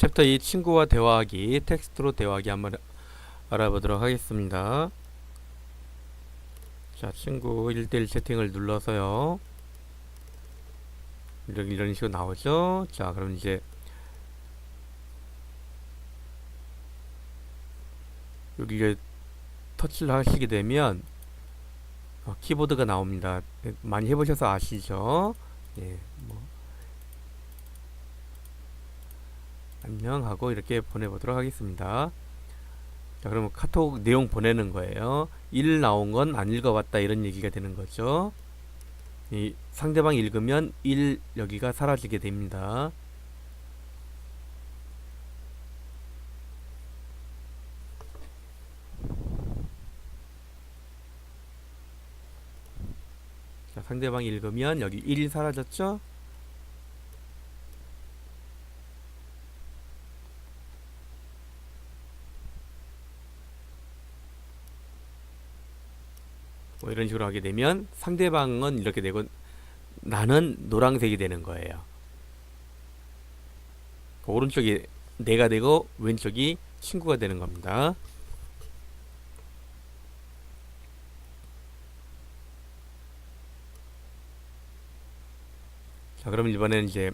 챕터 2 친구와 대화하기 텍스트로 대화하기 한번 알아보도록 하겠습니다. 자, 친구 1대1 채팅을 눌러서요. 이런, 이런 식으로 나오죠. 자, 그럼 이제 여기에 터치를 하시게 되면 어, 키보드가 나옵니다. 예, 많이 해보셔서 아시죠? 예, 뭐 안녕 하고 이렇게 보내보도록 하겠습니다. 자, 그러면 카톡 내용 보내는 거예요. 1 나온 건 안 읽어봤다 이런 얘기가 되는 거죠. 이 상대방 읽으면 1 여기가 사라지게 됩니다. 자, 상대방이 읽으면 여기 1이 사라졌죠? 이런 식으로 하게 되면 상대방은 이렇게 되고 나는 노란색이 되는 거예요. 그 오른쪽이 내가 되고 왼쪽이 친구가 되는 겁니다. 자, 그럼 이번에는 이제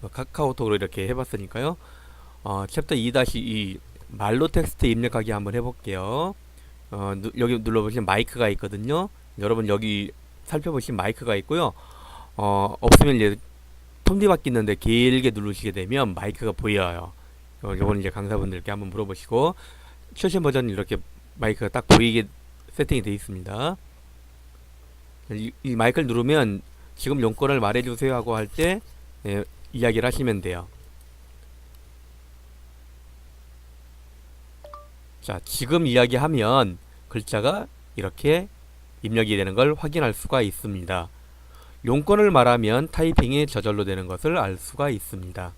뭐 카카오톡으로 이렇게 해봤으니까요. 어, 챕터 2-2 말로 텍스트 입력하기 한번 해볼게요. 어, 누- 여기 눌러보시면 마이크가 있거든요. 여러분 여기 살펴보시면 마이크가 있고요. 어, 없으면 이제 톱니바퀴 있는데 길게 누르시게 되면 마이크가 보여요. 어, 요건 이제 강사분들께 한번 물어보시고 최신 버전 이렇게 마이크가 딱 보이게 세팅이 되어 있습니다. 이, 이 마이크를 누르면 지금 용건을 말해주세요 하고 할때 예, 이야기를 하시면 돼요. 자, 지금 이야기하면 글자가 이렇게 입력이 되는 걸 확인할 수가 있습니다. 용건을 말하면 타이핑이 저절로 되는 것을 알 수가 있습니다.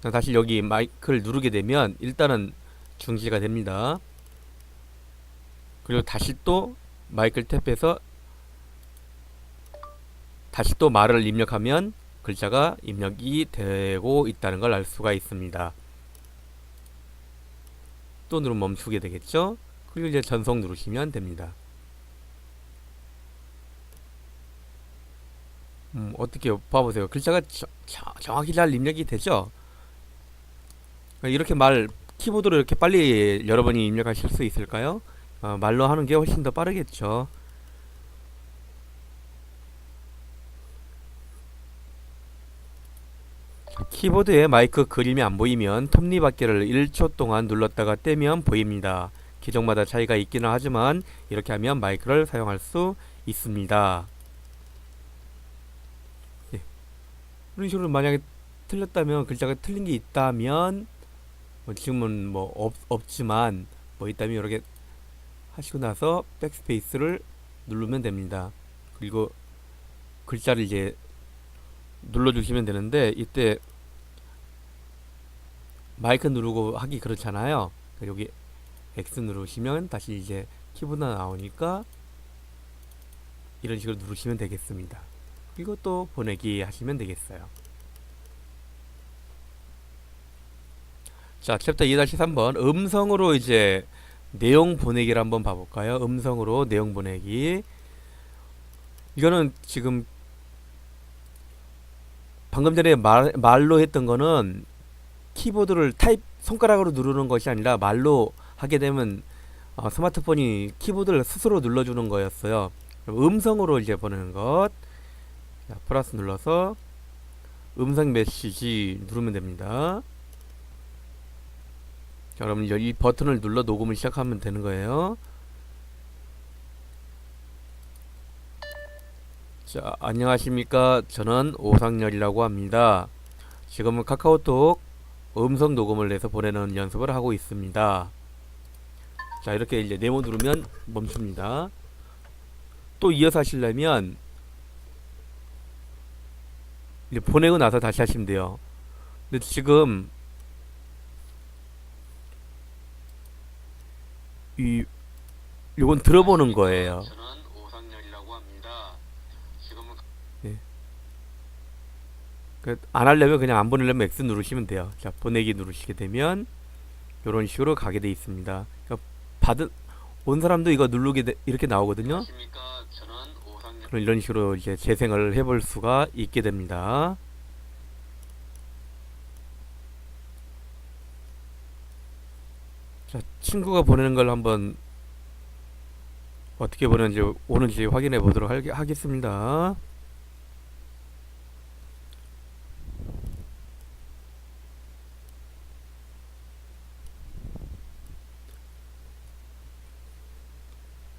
자, 다시 여기 마이크를 누르게 되면 일단은 중지가 됩니다. 그리고 다시 또 마이크를 탭해서 다시 또 말을 입력하면 글자가 입력이 되고 있다는 걸 알 수가 있습니다. 또 누르면 멈추게 되겠죠? 그리고 이제 전송 누르시면 됩니다. 음, 어떻게 봐보세요. 글자가 저- 저- 정확히 잘 입력이 되죠? 이렇게 말 키보드로 이렇게 빨리 여러분이 입력하실 수 있을까요? 어, 말로 하는 게 훨씬 더 빠르겠죠. 키보드에 마이크 그림이 안 보이면 톱니바퀴를 1초 동안 눌렀다가 떼면 보입니다. 기종마다 차이가 있기는 하지만 이렇게 하면 마이크를 사용할 수 있습니다. 예. 이런 식으로 만약에 틀렸다면 글자가 틀린 게 있다면 뭐 지금은 뭐 없, 없지만 뭐 있다면 이렇게 하시고 나서 백스페이스를 누르면 됩니다. 그리고 글자를 이제 눌러주시면 되는데 이때 마이크 누르고 하기 그렇잖아요. 그러니까 여기 X 누르시면 다시 이제 키보드 나오니까 이런 식으로 누르시면 되겠습니다. 그리고 또 보내기 하시면 되겠어요. 자, 챕터 2-3번 음성으로 이제 내용 보내기를 한번 봐볼까요? 음성으로 내용 보내기. 이거는 지금 방금 전에 말, 말로 했던 거는 키보드를 타입 손가락으로 누르는 것이 아니라 말로 하게 되면 어, 스마트폰이 키보드를 스스로 눌러주는 거였어요. 음성으로 이제 보내는 것. 자, 플러스 눌러서 음성 메시지 누르면 됩니다. 자, 이제 이 버튼을 눌러 녹음을 시작하면 되는 거예요. 자, 안녕하십니까. 저는 오상열이라고 합니다. 지금은 카카오톡 음성 녹음을 내서 보내는 연습을 하고 있습니다. 자, 이렇게 이제 네모 누르면 멈춥니다. 또 이어서 하시려면 이제 보내고 나서 다시 하시면 돼요. 근데 지금 이 요건 들어보는 거예요. 저는 오상렬이라고 합니다. 지금은 그 안 하려면 그냥 안 보내려면 X 누르시면 돼요. 자, 보내기 누르시게 되면 이런 식으로 가게 돼 있습니다. 그러니까 받은 온 사람도 이거 누르게 돼, 이렇게 나오거든요. 그럼 이런 식으로 이제 재생을 해볼 수가 있게 됩니다. 자, 친구가 보내는 걸 한번 어떻게 보내는지 오는지 확인해 보도록 할- 하겠습니다.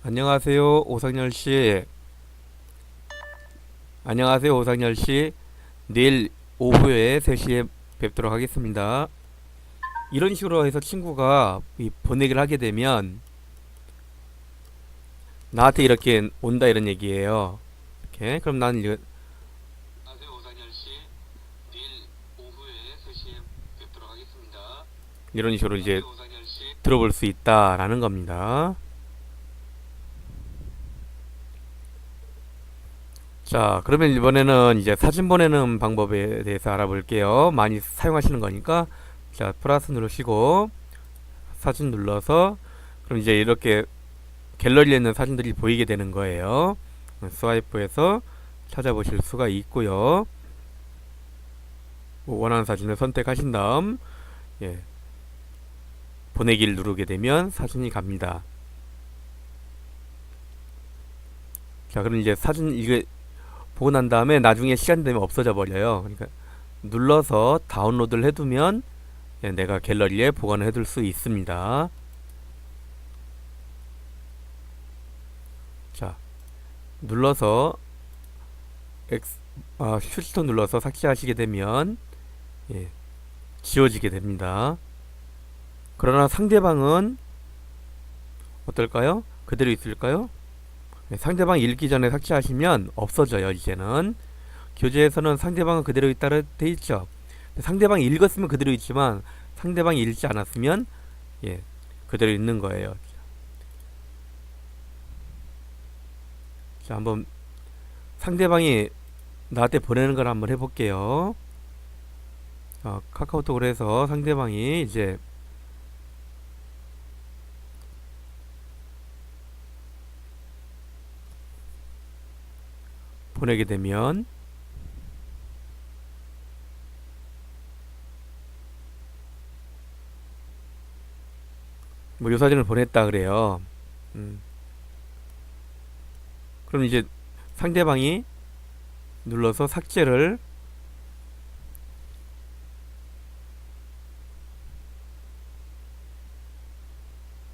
안녕하세요, 오상열 씨. 안녕하세요, 오상열 씨. 내일 오후에 3시에 뵙도록 하겠습니다. 이런 식으로 해서 친구가 이 보내기를 하게 되면 나한테 이렇게 온다 이런 얘기예요. 이렇게 그럼 나는 이제 안녕하세요. 오상렬 씨. 내일 오후에 3시에 뵙도록 하겠습니다. 이런 식으로 이제. 들어볼 수 있다라는 겁니다. 자, 그러면 이번에는 이제 사진 보내는 방법에 대해서 알아볼게요. 많이 사용하시는 거니까. 자, 플러스 누르시고, 사진 눌러서, 그럼 이제 이렇게 갤러리에 있는 사진들이 보이게 되는 거예요. 스와이프해서 찾아보실 수가 있고요. 뭐 원하는 사진을 선택하신 다음, 예, 보내기를 누르게 되면 사진이 갑니다. 자, 그럼 이제 사진 이게 보고 난 다음에 나중에 시간 되면 없어져 버려요. 그러니까 눌러서 다운로드를 해두면 예, 내가 갤러리에 보관을 해둘 수 있습니다. 자, 눌러서 X, 아, 슈스톤 눌러서 삭제하시게 되면 예, 지워지게 됩니다. 그러나 상대방은 어떨까요? 그대로 있을까요? 네, 상대방 읽기 전에 삭제하시면 없어져요, 이제는. 교재에서는 상대방은 그대로 있다고 돼 있죠. 상대방이 읽었으면 그대로 있지만 상대방이 읽지 않았으면 예, 그대로 있는 거예요. 자, 한번 상대방이 나한테 보내는 걸 한번 해볼게요. 어, 카카오톡으로 해서 상대방이 이제 보내게 되면 뭐 요 사진을 보냈다 그래요. 음. 그럼 이제 상대방이 눌러서 삭제를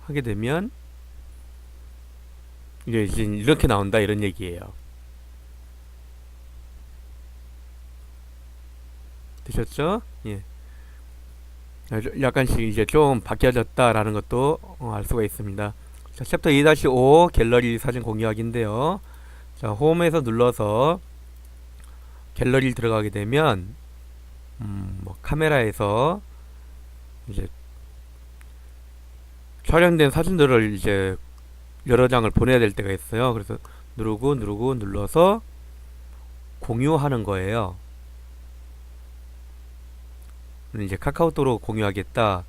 하게 되면 이제 이렇게 나온다 이런 얘기예요. 되셨죠? 예. 아, 저- 약간씩 이제 좀 바뀌어졌다라는 것도 어, 알 수가 있습니다. 자, 챕터 2-5 갤러리 사진 공유하기인데요. 자, 홈에서 눌러서 갤러리를 들어가게 되면 음, 뭐 카메라에서 이제 촬영된 사진들을 이제 여러 장을 보내야 될 때가 있어요. 그래서 누르고 누르고 눌러서 공유하는 거예요. 이제 카카오톡으로 공유하겠다.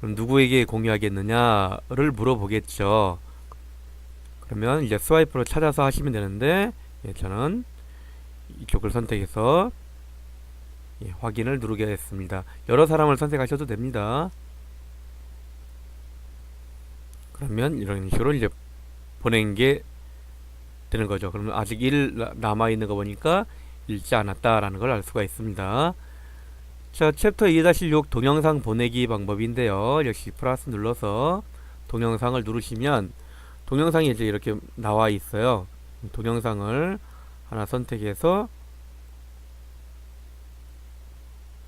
그럼 누구에게 공유하겠느냐를 물어보겠죠. 그러면 이제 스와이프로 찾아서 하시면 되는데 예, 저는 이쪽을 선택해서 예, 확인을 누르겠습니다. 여러 사람을 선택하셔도 됩니다. 그러면 이런 식으로 이제 보낸 게 되는 거죠. 그러면 아직 1 남아 있는 거 보니까 읽지 않았다라는 걸 알 수가 있습니다. 자, 챕터 2-6 동영상 보내기 방법인데요. 역시 플러스 눌러서 동영상을 누르시면 동영상이 이제 이렇게 나와 있어요. 동영상을 하나 선택해서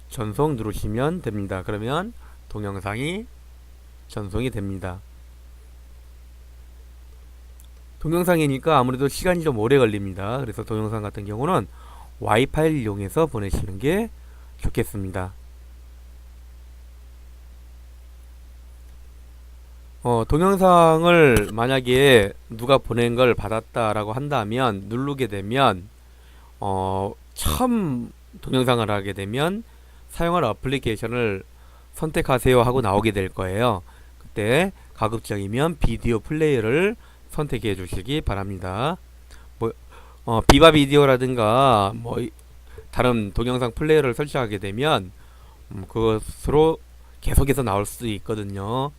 전송 누르시면 됩니다. 그러면 동영상이 전송이 됩니다. 동영상이니까 아무래도 시간이 좀 오래 걸립니다. 그래서 동영상 같은 경우는 와이파이를 이용해서 보내시는 게 좋겠습니다. 어, 동영상을 만약에 누가 보낸 걸 받았다라고 한다면 누르게 되면 어, 처음 동영상을 하게 되면 사용할 어플리케이션을 선택하세요 하고 나오게 될 거예요. 그때 가급적이면 비디오 플레이어를 선택해 주시기 바랍니다. 뭐 어, 비바 비디오라든가 뭐 이- 다른 동영상 플레이어를 설치하게 되면 음, 그것으로 계속해서 나올 수도 있거든요.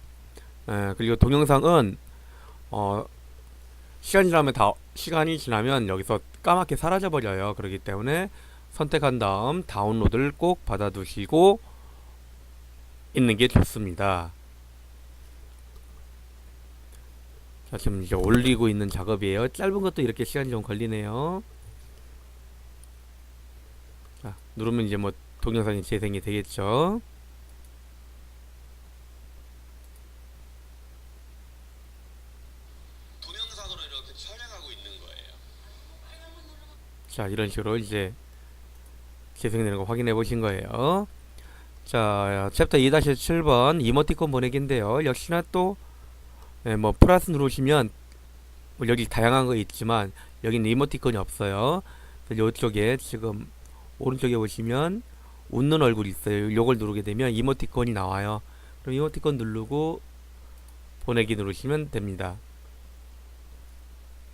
에, 그리고 동영상은 어, 시간이 지나면 다 시간이 지나면 여기서 까맣게 사라져 버려요. 그렇기 때문에 선택한 다음 다운로드를 꼭 받아두시고 있는 게 좋습니다. 자, 지금 이제 올리고 있는 작업이에요. 짧은 것도 이렇게 시간이 좀 걸리네요. 자, 누르면 이제 뭐 동영상이 재생이 되겠죠. 동영상으로 이렇게 촬영하고 있는 거예요. 자, 이런 식으로 이제 재생되는 거 확인해 보신 거예요. 자, 챕터 2-7번 이모티콘 보내기인데요. 역시나 또, 예, 뭐, 플러스 누르시면, 뭐 여기 다양한 거 있지만, 여기는 이모티콘이 없어요. 이쪽에 지금, 오른쪽에 보시면, 웃는 얼굴이 있어요. 요걸 누르게 되면 이모티콘이 나와요. 그럼 이모티콘 누르고, 보내기 누르시면 됩니다.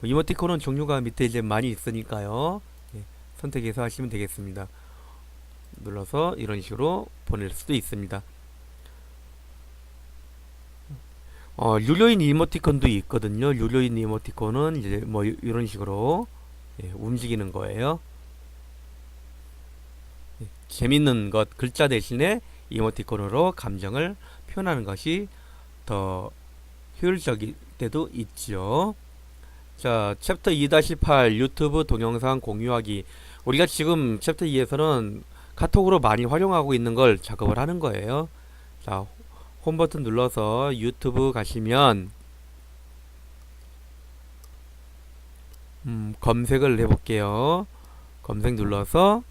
뭐 이모티콘은 종류가 밑에 이제 많이 있으니까요. 예, 선택해서 하시면 되겠습니다. 눌러서 이런 식으로 보낼 수도 있습니다. 어, 유료인 이모티콘도 있거든요. 유료인 이모티콘은 이제 뭐 이- 이런 식으로 예, 움직이는 거예요. 예, 재밌는 것 글자 대신에 이모티콘으로 감정을 표현하는 것이 더 효율적일 때도 있죠. 자, 챕터 2-8 유튜브 동영상 공유하기. 우리가 지금 챕터 2에서는 카톡으로 많이 활용하고 있는 걸 작업을 하는 거예요. 자, 홈 버튼 눌러서 유튜브 가시면 음, 검색을 해볼게요. 검색 눌러서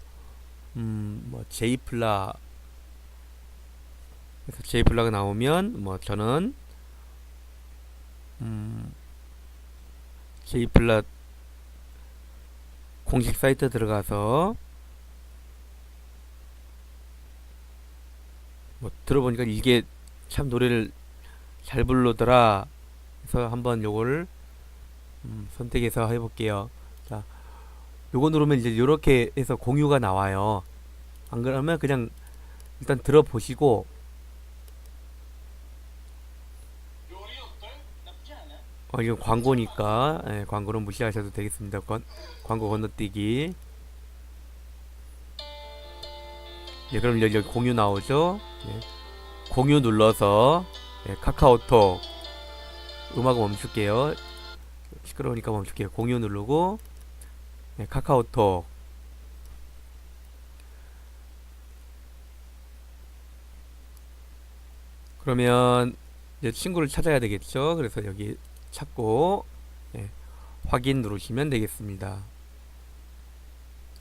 음, 뭐 제이플라. 그래서 제이플라가 나오면 뭐 저는 음, 제이플라 공식 사이트 들어가서 뭐 들어보니까 이게 참 노래를 잘 부르더라. 해서 한번 요거를 음, 선택해서 해볼게요. 자 요거 누르면 이제 요렇게 해서 공유가 나와요 안 그러면 그냥 일단 들어보시고. 어, 이건 광고니까 예, 광고는 무시하셔도 되겠습니다. 건, 광고 건너뛰기. 예, 그럼 여기, 여기 공유 나오죠? 예. 공유 눌러서 예, 카카오톡 음악 멈출게요. 시끄러우니까 멈출게요. 공유 누르고 예, 카카오톡 그러면 이제 친구를 찾아야 되겠죠. 그래서 여기 찾고 예, 확인 누르시면 되겠습니다.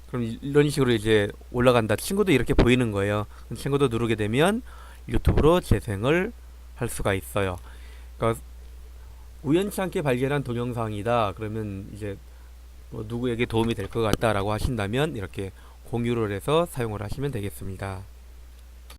그럼 이- 이런 식으로 이제 올라간다. 친구도 이렇게 보이는 거예요. 친구도 누르게 되면 유튜브로 재생을 할 수가 있어요. 그러니까 우연치 않게 발견한 동영상이다. 그러면 이제 뭐 누구에게 도움이 될 것 같다라고 하신다면 이렇게 공유를 해서 사용을 하시면 되겠습니다.